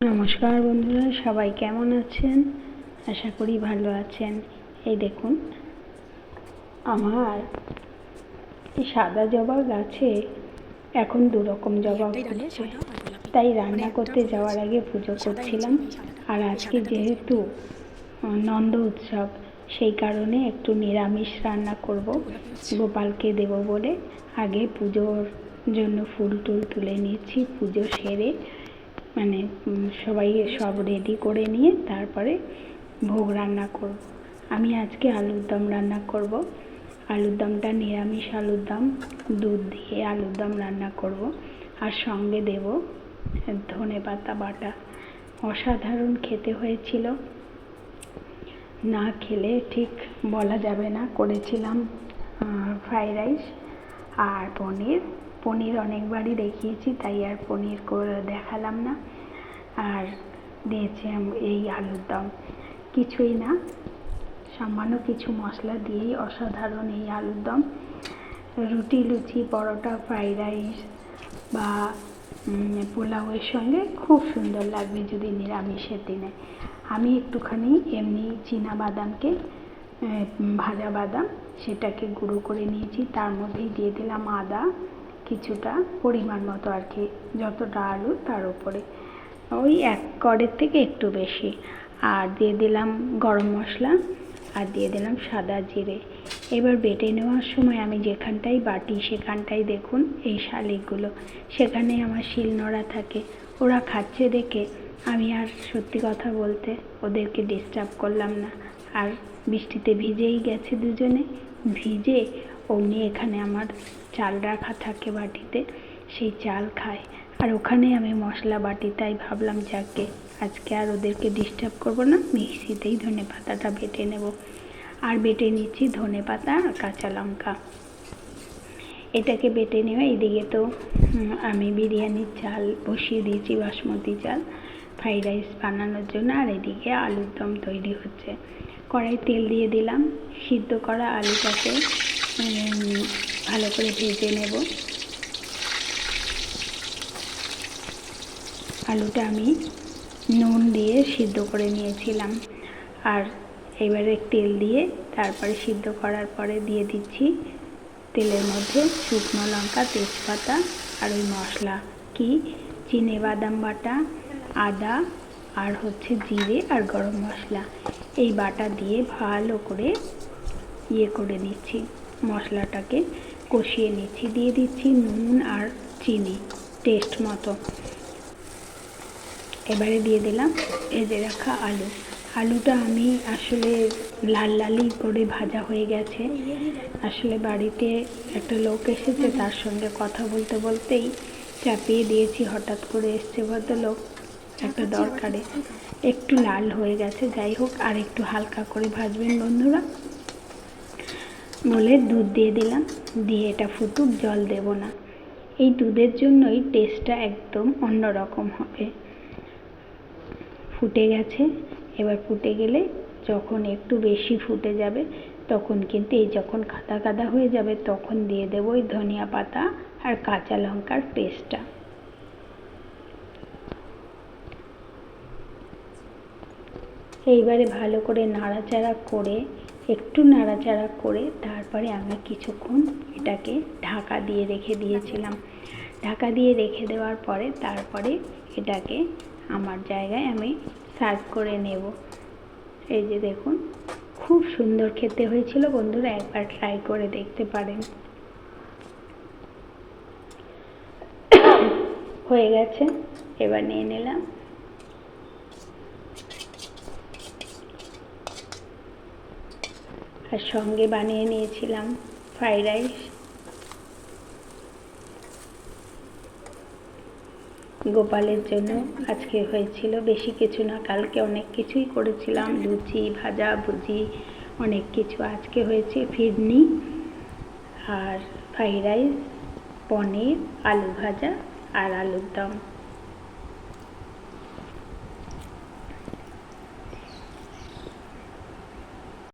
নমস্কার বন্ধুরা সবাই কেমন আছেন? আশা করি ভালো আছেন। এই দেখুন আমার এই সাদা জবা গাছে এখন দু রকম জবা ফুটছে। তাই রান্না করতে যাওয়ার আগে পুজো করছিলাম। আর আজকে যেহেতু নন্দ উৎসব সেই কারণে একটু নিরামিষ রান্না করব। গোপালকে দেব বলে। আগে পুজোর জন্য ফুল টুল তুলে নিয়েছি। পুজো সেরে মানে সবাই সব রেডি করে নিয়ে তারপরে ভোগ রান্না করব। আমি আজকে আলুর দম রান্না করব। আলুর দমটা নিরামিষ আলুর দম, দুধ দিয়ে আলুর দম রান্না করব আর সঙ্গে দেব ধনে পাতা বাটা। অসাধারণ খেতে হয়েছিল। না খেলে ঠিক বলা যাবে না, করেছিলাম ফ্রাইড রাইস আর পনির। পনির অনেকবারই দেখিয়েছি, তাই আর পনির করে দেখালাম না। আর দিয়েছি এই আলুর দম। কিছুই না, সামান্য কিছু মশলা দিয়েই অসাধারণ এই আলুর দম। রুটি, লুচি, পরোটা, ফ্রাইড রাইস বা পোলাওয়ের সঙ্গে খুব সুন্দর লাগবে যদি নিরামিষের দিনে। আমি একটুখানি এমনি চীনা বাদামকে ভাজা বাদাম সেটাকে গুঁড়ো করে নিয়েছি। তার মধ্যেই দিয়ে দিলাম আদা কিছুটা পরিমাণ মতো আর কি, যতটা আলু তার উপরে। ওই এক কড়ের থেকে একটু বেশি। আর দিয়ে দিলাম গরম মশলা, আর দিয়ে দিলাম সাদা জিরে। এবার বেটে নেওয়ার সময় আমি যেখানটাই বাটি, সেখানটাই দেখুন এই শালিকগুলো। সেখানে আমার শিলনোড়া থাকে। ওরা খাচ্ছে দেখে। আমি আর সত্যি কথা বলতে ওদেরকে ডিস্টার্ব করলাম না। আর বৃষ্টিতে ভিজেই গেছে দুজনে। ভিজে অমনি এখানে আমার চাল রাখা থাকে বাটিতে, সেই চাল খায় আর ওখানে আমি মশলা বাটি, তাই ভাবলাম যাকে আজকে আর ওদেরকে ডিস্টার্ব করব না, মিক্সিতেই ধনে পাতাটা বেটে নেব। আর বেটে নিচ্ছি ধনে পাতা আর কাঁচা লঙ্কা। এটাকে বেটে নেওয়া এদিকে তো আমি বিরিয়ানির চাল বসিয়ে দিয়েছি, বাসমতি চাল, ফ্রাইড রাইস বানানোর জন্য, আর এদিকে আলুর দম তৈরি হচ্ছে। কড়াই তেল দিয়ে দিলাম, সিদ্ধ করা আলুটাকে ভালো করে ভেজে নেব। আলুটা আমি নুন দিয়ে সিদ্ধ করে নিয়েছিলাম। আর এবারে তেল দিয়ে তারপরে সিদ্ধ করার পরে দিয়ে দিচ্ছি তেলের মধ্যে শুকনো লঙ্কা, তেজপাতা আর ওই মশলা কি? চিনে বাদাম বাটা, আদা আর হচ্ছে জিরে আর গরম মশলা। এই বাটা দিয়ে ভালো করে ইয়ে করে নিচ্ছি। মশলাটাকে কষিয়ে নিচ্ছি। দিয়ে দিচ্ছি নুন আর চিনি টেস্ট মতো। এবারে দিয়ে দিলাম ভেজে রাখা আলু। আলুটা আমি আসলে লাল লালই করে ভাজা হয়ে গেছে। আসলে বাড়িতে একটা লোক এসেছে, তার সঙ্গে কথা বলতে বলতেই চাপিয়ে দিয়েছি। হঠাৎ করে এসছে ভদ্রলোক, একটা দরকারে। একটু লাল হয়ে গেছে, যাই হোক, আর একটু হালকা করে ভাজবেন বন্ধুরা। বলে দুধ দিয়ে দিলাম। দিয়ে এটা ফুটুক, জল দেব না। এই দুধের জন্যই টেস্টটা একদম অন্যরকম হবে। ফুটে গেছে। এবার ফুটে গেলে যখন একটু বেশি ফুটে যাবে, তখন কিন্তু এই যখন কাদা কাদা হয়ে যাবে, তখন দিয়ে দেবো ওই ধনিয়া পাতা আর কাঁচা লঙ্কার পেস্টটা এইবারে ভালো করে নাড়াচাড়া করে একটু নাড়াচাড়া করে তারপরে আমি কিছুক্ষণ এটাকে ঢাকা দিয়ে রেখে দিয়েছিলাম। ঢাকা দিয়ে রেখে দেওয়ার পরে তারপরে এটাকে আমার জায়গায় আমি সার্ভ করে নেব। এই যে দেখুন, খুব সুন্দর খেতে হয়েছিল বন্ধুরা, একবার ট্রাই করে দেখতে পারেন। হয়ে গেছে, এবার নিয়ে নিলাম। আর সঙ্গে বানিয়ে নিয়েছিলাম ফ্রাইড রাইস। গোপালের জন্য আজকে হয়েছিল বেশি কিছু না, কালকে অনেক কিছুই করেছিলাম, লুচি, ভাজা, ভুজি, অনেক কিছু। আজকে হয়েছে ফিরনি আর ফ্রাইড রাইস, পনির, আলু ভাজা আর আলুর দম।